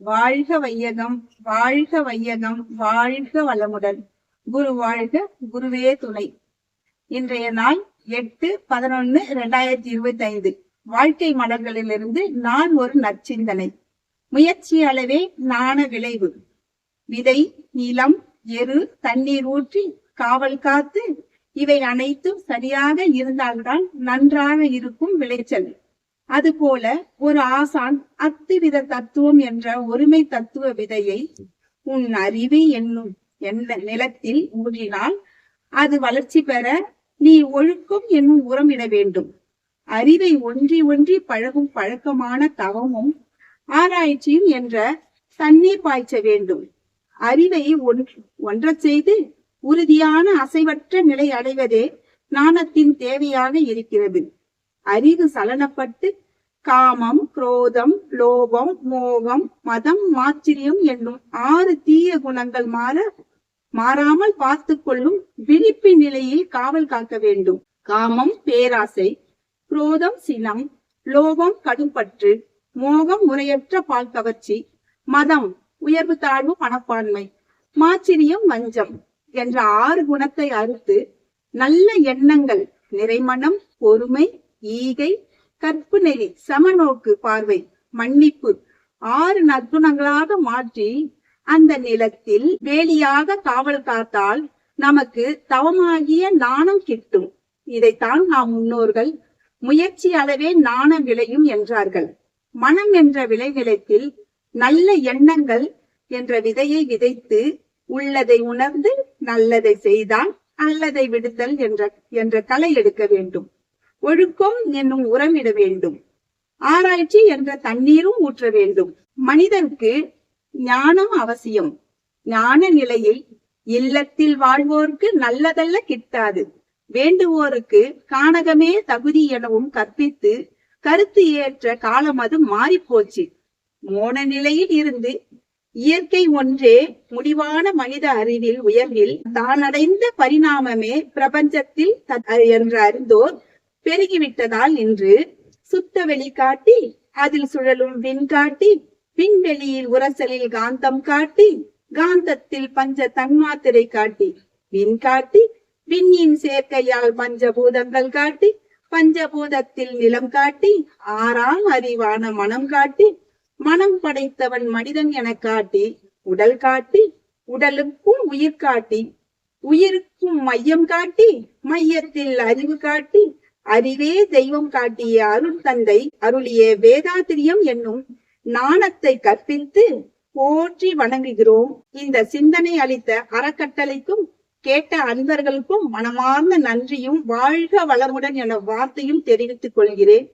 வாழ்க வையகம் வாழ்க வையகம் வாழ்க வளமுடன். குரு வாழ்க குருவே துணை. இன்றைய நாள் எட்டு பதினொன்னு ரெண்டாயிரத்தி இருபத்தி ஐந்து வாழ்க்கை மலர்களிலிருந்து நான் ஒரு நற்சிந்தனை. முயற்சி அளவே நாண விளைவு. விதை நிலம் எரு தண்ணீர் ஊற்றி காவல் காத்து இவை அனைத்தும் சரியாக இருந்தால்தான் நன்றாக இருக்கும் விளைச்சல். அதுபோல ஒரு ஆசான் அத்துவித தத்துவம் என்ற ஒருமை தத்துவ விதையை உன் அறிவு என்னும் என்ற நிலத்தில் ஊன்றினால் அது வளர்ச்சி பெற நீ ஒழுக்கம் என்னும் உரமிட வேண்டும். அறிவை ஒன்றி ஒன்றி பழகும் பழக்கமான தவமும் ஆராய்ச்சியும் என்ற தண்ணீர் பாய்ச்ச வேண்டும். அறிவை ஒன்று ஒன்றச் செய்து உறுதியான அசைவற்ற நிலை அடைவதே நாணத்தின் தேவையாக இருக்கிறது. அறிவு சலனப்பட்டு காமம் குரோதம் லோபம் மோகம் மதம் மாச்சரியம் என்னும் ஆறு தீய குணங்கள் மாற மாறாமல் பார்த்து கொள்ளும் விழிப்பு நிலையில் காவல் காக்க வேண்டும். காமம் பேராசை குரோதம் சினம் லோபம் கடும்பற்று மோகம் முறையற்ற பால் கவர்ச்சி மதம் உயர்வு தாழ்வு மனப்பான்மை மாச்சரியம் வஞ்சம் என்ற ஆறு குணத்தை அறுத்து நல்ல எண்ணங்கள் நிறைமணம் பொறுமை ஈகை கற்பு நெறி சமநோக்கு பார்வை மன்னிப்பு. ஆறு நற்குணங்களாக மாற்றி அந்த நிலத்தில் வேலியாக காவல் காத்தால் நமக்கு தவமாகிய நாணம் கிட்டும். இதைத்தான் நாம் முன்னோர்கள் முயற்சி அளவே நாணம் விளையும் என்றார்கள். மனம் என்ற விளைநிலத்தில் நல்ல எண்ணங்கள் என்ற விதையை விதைத்து உள்ளதை உணர்ந்து நல்லதை செய்தால் நல்லதை விடுத்தல் என்ற என்ற கலை எடுக்க வேண்டும். ஒழுக்கம் என்னும் உரமிட வேண்டும். ஆராய்ச்சி என்ற தண்ணீரும் ஊற்ற வேண்டும். மனிதனுக்கு ஞானம் அவசியம். ஞான நிலையில் இல்லத்தில் வாழ்வோருக்கு நல்லதல்ல கிட்டாது. வேண்டுவோருக்கு கானகமே தகுதி எனவும் கற்பித்து கருத்து ஏற்ற காலம் அது மாறிப்போச்சு. மோன நிலையில் இருந்து இயற்கை ஒன்றே முடிவான மனித அறிவில் உயர்வில் தான் அடைந்த பரிணாமமே பிரபஞ்சத்தில் என்று அறிந்தோர் பெருகிவிட்டதால் இன்று சுத்த வெளி காட்டி அதில் சுழலும் விண் காட்டி விண்வெளியில் உரசலில் காந்தம் காட்டி காந்தத்தில் பஞ்ச தன்மாத்திரை காட்டி விண் காட்டி விண்ணின் சேர்க்கையால் பஞ்சபூதங்கள் காட்டி பஞ்சபூதத்தில் நிலம் காட்டி ஆறாம் அறிவான மனம் காட்டி மனம் படைத்தவன் மனிதன் என காட்டி உடல் காட்டி உடலுக்கும் உயிர் காட்டி உயிருக்கும் மையம் காட்டி மையத்தில் அறிவு காட்டி அறிவே தெய்வம் காட்டிய அருள் தந்தை அருளிய வேதாத்திரியம் என்னும் நாணத்தை கற்பித்து போற்றி வணங்குகிறோம். இந்த சிந்தனை அளித்த அறக்கட்டளைக்கும் கேட்ட அன்பர்களுக்கும் மனமார்ந்த நன்றியும் வாழ்க வளமுடன் என வார்த்தையும் தெரிவித்துக் கொள்கிறேன்.